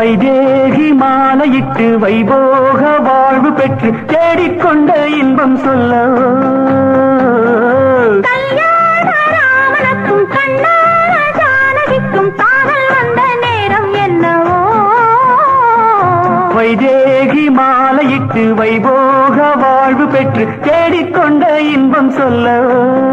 வைதேகி மாலையிட்டு வைபோக வாழ்வு பெற்று தேடிக்கொண்ட இன்பம் சொல்ல. வைதேகி மாலையிட்டு வைபோக வாழ்வு பெற்று தேடிக்கொண்ட இன்பம் சொல்ல.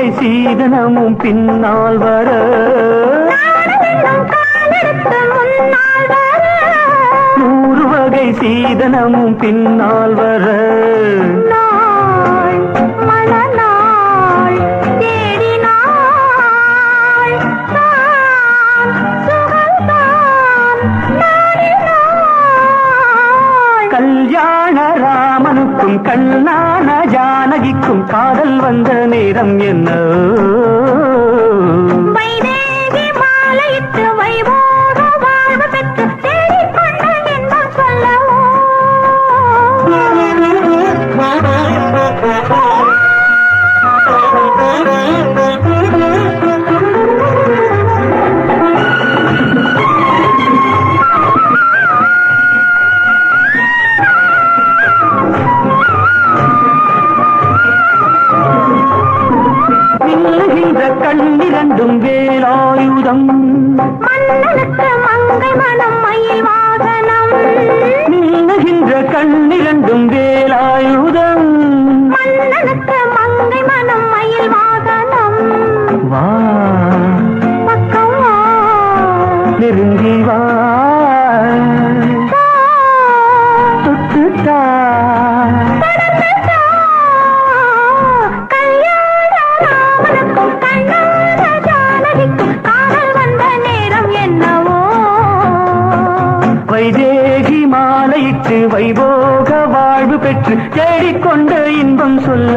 வகை சீதனமும் பின்னால் வர. நூறு வகை சீதனமும் பின்னால் வர. ராமனுக்கும் கண்ணான ஜானகிக்கும் காதல் வந்த நேரம் என்ன? வேலாயுதம் மன்னனுக்கு மங்கை மனம் மயில் வாகனம். மின்னுகின்ற கண்ணிரண்டும் வேலாயுதம். மன்னனுக்கு மங்கை மனம் மயில் வாகனம். வா. பக்கம் வா. நெருங்கி வா. தொட்டுட்டா. வாயிட்டு வைபோக வாழ்வு பெற்று தேடிக்கொண்டு இன்பம் சொல்ல